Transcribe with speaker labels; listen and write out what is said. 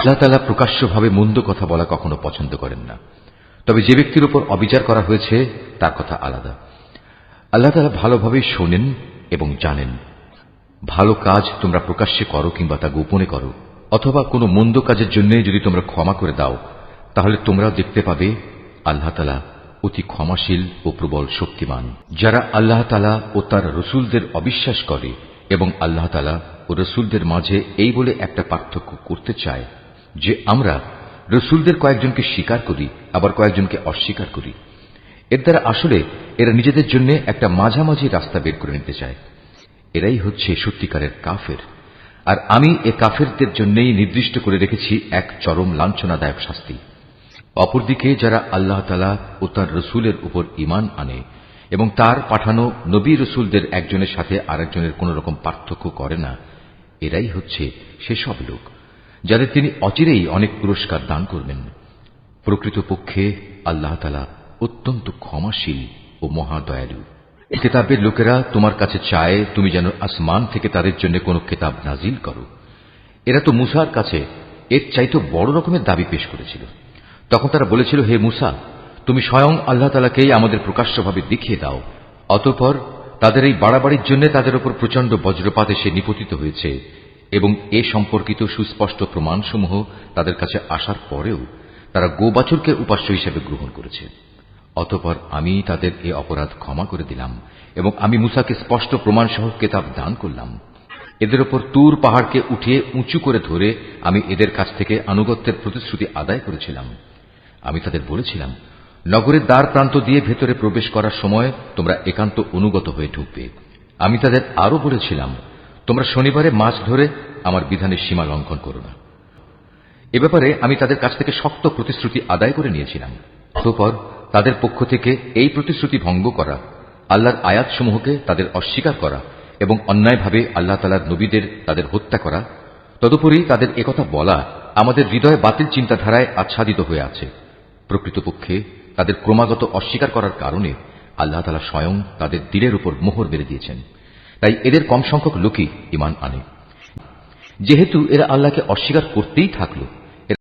Speaker 1: আল্লাহ তালা প্রকাশ্যভাবে মন্দ কথা বলা কখনো পছন্দ করেন না। তবে যে ব্যক্তির উপর অবিচার করা হয়েছে, তার কথা আলাদা। আল্লাহ তালা ভালোভাবেই শোনেন এবং জানেন। ভালো কাজ তোমরা প্রকাশ্যে করো কিংবা তা গোপনে করো, অথবা কোনো মন্দ কাজের জন্য যদি তোমরা ক্ষমা করে দাও, তাহলে তোমরা দেখতে পাবে আল্লাহ তালা অতি ক্ষমাশীল ও প্রবল শক্তিমান। যারা আল্লাহ তালা ও তার রসুলদের অবিশ্বাস করে এবং আল্লাহ তালা ও রসুলদের মাঝে এই বলে একটা পার্থক্য করতে চায় যে আমরা রসুলদের কয়েকজনকে স্বীকার করি, আবার কয়েকজনকে অস্বীকার করি। এর দ্বারা আসলে এরা নিজেদের জন্য একটা মাঝামাঝি রাস্তা বের করে নিতে চায়। এরাই হচ্ছে সত্যিকারের কাফের। আর আমি এ কাফেরদের জন্যই নির্দিষ্ট করে রেখেছি এক চরম লাঞ্ছনাদায়ক শাস্তি। অপরদিকে যারা আল্লাহ তালা ও তার রসুলের উপর ইমান আনে এবং তার পাঠানো নবী রসুলদের একজনের সাথে আরেকজনের কোন রকম পার্থক্য করে না, এরাই হচ্ছে সেসব লোক। যাদের তিনি অচিরেই অনেক পুরস্কার দান করবেন। প্রকৃতপক্ষে আল্লাহ তালা অত্যন্ত ক্ষমাশীল ও মহাদয়ালু। কেতাবের লোকেরা তোমার কাছে চায় তুমি যেন আসমান থেকে তাদের জন্য কোনো কেতাব নাজিল করো। এরা তো মুসার কাছে এর চাইতে বড় রকমের দাবি পেশ করেছিল। তখন তারা বলেছিল, হে মুসা, তুমি স্বয়ং আল্লাহ তালাকেই আমাদের প্রকাশ্যভাবে দেখিয়ে দাও। অতঃপর তাদের এই বাড়াবাড়ির জন্য তাদের উপর প্রচণ্ড বজ্রপাত এসে নিপতিত হয়েছে। এবং এ সম্পর্কিত সুস্পষ্ট প্রমাণসমূহ তাদের কাছে আসার পরেও তারা গোবাছরকে উপাস্য হিসেবে গ্রহণ করেছে। অতপর আমি তাদের এ অপরাধ ক্ষমা করে দিলাম এবং আমি মুসাকে স্পষ্ট প্রমাণসহ কেতাব দান করলাম। এদের ওপর তুর পাহাড়কে উঠিয়ে উঁচু করে ধরে আমি এদের কাছ থেকে আনুগত্যের প্রতিশ্রুতি আদায় করেছিলাম। আমি তাদের বলেছিলাম, নগরের দ্বার প্রান্ত দিয়ে ভেতরে প্রবেশ করার সময় তোমরা একান্ত অনুগত হয়ে ঢুকবে। আমি তাদের আরও বলেছিলাম তোমরা শনিবারে মাছ ধরে আমার বিধানের সীমা লঙ্ঘন করো না। এ ব্যাপারে আমি তাদের কাছ থেকে শক্ত প্রতিশ্রুতি আদায় করে নিয়েছিলাম। অতঃপর তাদের পক্ষ থেকে এই প্রতিশ্রুতি ভঙ্গ করা, আল্লাহর আয়াতসমূহকে তাদের অস্বীকার করা এবং অন্যায়ভাবে আল্লাহ তালার নবীদের তাদের হত্যা করা, তদুপরি তাদের একথা বলা আমাদের হৃদয়ে বাতিল চিন্তাধারায় আচ্ছাদিত হয়ে আছে। প্রকৃতপক্ষে তাদের ক্রমাগত অস্বীকার করার কারণে আল্লাহ তালা স্বয়ং তাদের দিলের উপর মোহর মেরে দিয়েছেন। তাই এদের কম সংখ্যক লোকই ইমান আনে। যেহেতু এরা আল্লাহকে অস্বীকার করতেই থাকল